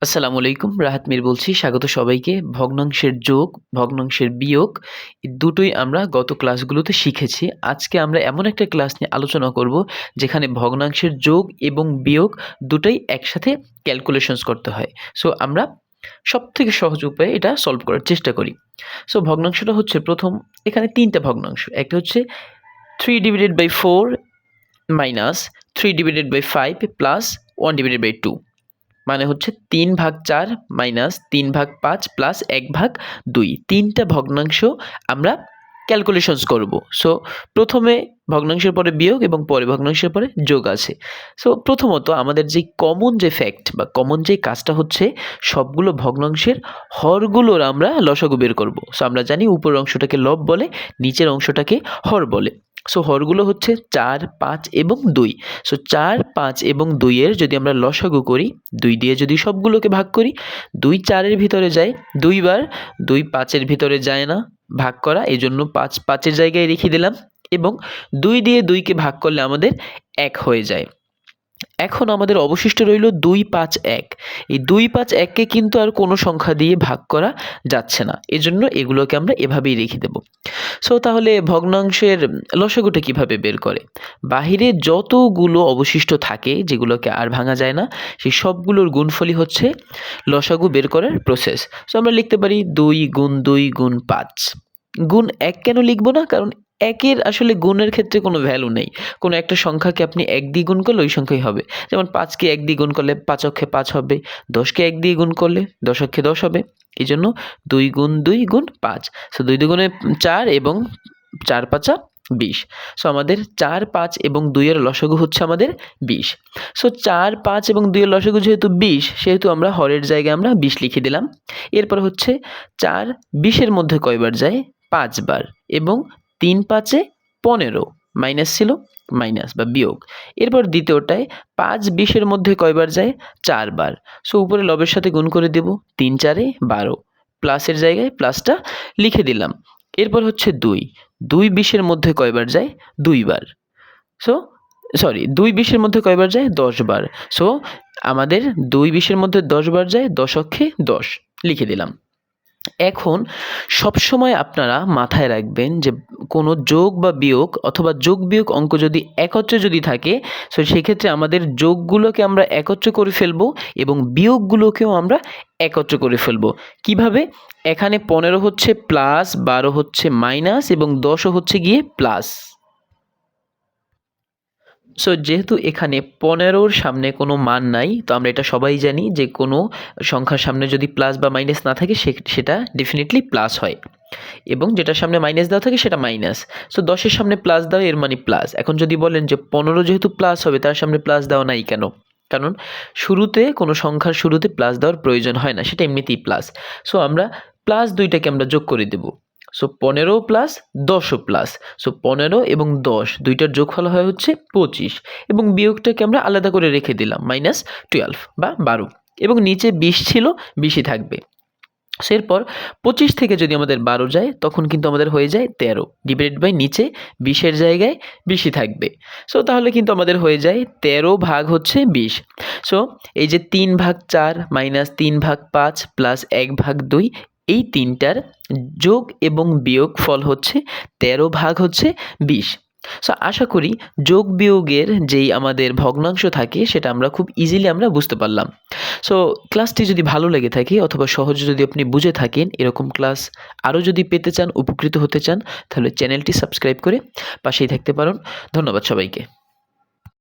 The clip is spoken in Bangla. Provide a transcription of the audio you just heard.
আসসালামু আলাইকুম, রাহাত মির বলছি। স্বাগত সবাইকে। ভগ্নাংশের যোগ, ভগ্নাংশের বিয়োগ দুটোই আমরা গত ক্লাসগুলোতে শিখেছি। আজকে আমরা এমন একটা ক্লাস নিয়ে আলোচনা করব, যেখানে ভগ্নাংশের যোগ এবং বিয়োগ দুটোই একসাথে ক্যালকুলেশনস করতে হয়। সো আমরা সব থেকে সহজ উপায়ে এটা সলভ করার চেষ্টা করি। সো ভগ্নাংশটা হচ্ছে প্রথম, এখানে তিনটা ভগ্নাংশ। একটা হচ্ছে three divided by four minus three divided by five plus one divided by two মানে হচ্ছে তিন ভাগ চার মাইনাস তিন ভাগ পাঁচ প্লাস এক ভাগ দুই। তিনটা ভগ্নাংশ আমরা ক্যালকুলেশনস করব। সো প্রথমে ভগ্নাংশের পরে বিয়োগ এবং পরে ভগ্নাংশের পরে যোগ আছে। সো প্রথমত আমাদের যে কমন যে ফ্যাক্ট বা কমন যে কাজটা হচ্ছে, সবগুলো ভগ্নাংশের হরগুলোর আমরা লসাগু বের করব। সো আমরা জানি উপরের অংশটাকে লব বলে, নিচের অংশটাকে হর বলে। সো হরগুলো হচ্ছে চার, পাঁচ এবং দুই। সো চার, পাঁচ এবং দুইয়ের যদি আমরা লসাগু করি, দুই দিয়ে যদি সবগুলোকে ভাগ করি, দুই চারের ভিতরে যায় দুইবার, দুই পাঁচের ভিতরে যায় না ভাগ করা। এই জন্য পাঁচ পাঁচের জায়গায় রেখে দিলাম এবং দুই দিয়ে দুইকে ভাগ করলে আমাদের এক হয়ে যায়। এখন আমাদের অবশিষ্ট রইল দুই পাঁচ এক। এই দুই পাঁচ এককে কিন্তু আর কোনো সংখ্যা দিয়ে ভাগ করা যাচ্ছে না। এজন্য এগুলোকে আমরা এভাবেই রেখে দেব। সো তাহলে ভগ্নাংশের লসাগুটা কীভাবে বের করে? বাহিরে যতগুলো অবশিষ্ট থাকে, যেগুলোকে আর ভাঙা যায় না, সেই সবগুলোর গুণফলই হচ্ছে লসাগু বের করার প্রসেস সো আমরা লিখতে পারি দুই গুণ দুই গুণ পাঁচ। গুণ এক কেন লিখব না? কারণ একের আসলে গুণের ক্ষেত্রে কোনো ভ্যালু নেই। কোনো একটা সংখ্যাকে আপনি এক দিয়ে গুণ করলে ওই সংখ্যাই হবে। যেমন পাঁচকে এক দিয়ে গুণ করলে পাঁচ অক্ষে পাঁচ হবে, দশকে এক দিয়ে গুণ করলে দশ অক্ষে দশ হবে। এই জন্য দুই গুণ দুই গুণ পাঁচ। সো দুই দুগুণে চার এবং চার পাঁচা বিশ। সো আমাদের চার, পাঁচ এবং দুইয়ের লসাগু হচ্ছে আমাদের বিশ। সো চার, পাঁচ এবং দুইয়ের লসাগু যেহেতু বিশ, সেহেতু আমরা হরের জায়গায় আমরা বিশ লিখে দিলাম। এরপর হচ্ছে চার, বিশের মধ্যে কয়বার যায়? পাঁচবার। এবং তিন পাঁচে পনেরো, মাইনাস ছিল মাইনাস বা বিয়োগ। এরপর দ্বিতীয়টায় পাঁচ বিশের মধ্যে কয়বার যায়? চারবার। সো, উপরে লবের সাথে গুণ করে দেব, তিন চারে বারো। প্লাসের জায়গায় প্লাসটা লিখে দিলাম। এরপর হচ্ছে দুই। দুই বিশের মধ্যে কয়বার যায়? দুইবার। সো, সরি, দুই বিশের মধ্যে কয়বার যায়? দশ বার সো, আমাদের দুই বিশের মধ্যে দশ বার যায়? দশ অক্ষে দশ। লিখে দিলাম। এখন সবসময় আপনারা মাথায় রাখবেন যে কোনো যোগ বা বিয়োগ অথবা যোগ বিয়োগ অঙ্ক যদি একত্রে যদি থাকে সো সেক্ষেত্রে আমাদের যোগগুলোকে আমরা একত্র করে ফেলব এবং বিয়োগগুলোকেও আমরা একত্র করে ফেলব। কীভাবে? এখানে পনেরো হচ্ছে প্লাস বারো হচ্ছে মাইনাস এবং দশও হচ্ছে গিয়ে প্লাস সো যেহেতু এখানে পনেরোর সামনে কোনো মান নাই, তো আমরা এটা সবাই জানি যে কোনো সংখ্যার সামনে যদি প্লাস বা মাইনাস না থাকে সেটা ডেফিনেটলি প্লাস হয়। এবং যেটার সামনে মাইনাস দেওয়া থাকে, সেটা মাইনাস সো দশের সামনে প্লাস দেওয়া এর মানে প্লাস এখন যদি বলেন যে পনেরো যেহেতু প্লাস হবে, তার সামনে প্লাস দেওয়া নাই কেন? কারণ শুরুতে, কোনো সংখ্যার শুরুতে প্লাস দেওয়ার প্রয়োজন হয় না, সেটা এমনিতেই প্লাস সো আমরা প্লাস দুইটাকে আমরা যোগ করে দেব। সো পনেরো প্লাস দশও প্লাস সো পনেরো এবং দশ, দুইটার যোগফল হয় হচ্ছে পঁচিশ এবং বিয়োগটাকে আমরা আলাদা করে রেখে দিলাম মাইনাস টুয়েলভ বা বারো এবং নিচে বিশ ছিল, বিশই থাকবে। এরপর পঁচিশ থেকে যদি আমাদের বারো যায়, তখন কিন্তু আমাদের হয়ে যায় তেরো। ডিভাইডেড বাই নিচে বিশের জায়গায় বিশই থাকবে। সো তাহলে কিন্তু আমাদের হয়ে যায় তেরো ভাগ হচ্ছে বিশ। সো এই যে তিন ভাগ চার মাইনাস তিন ভাগ পাঁচ প্লাস এক ভাগ দুই এই তিনটার যোগ এবং বিয়োগ ফল হচ্ছে তেরো ভাগ হচ্ছে বিশ। সো আশা করি যোগ বিয়োগের যেই আমাদের ভগ্নাংশ থাকে, সেটা আমরা খুব ইজিলি আমরা বুঝতে পারলাম। সো ক্লাসটি যদি ভালো লেগে থাকে অথবা সহজে যদি আপনি বুঝে থাকেন, এরকম ক্লাস আরও যদি পেতে চান, উপকৃত হতে চান, তাহলে চ্যানেলটি সাবস্ক্রাইব করে পাশেই থাকতে পারেন। ধন্যবাদ সবাইকে।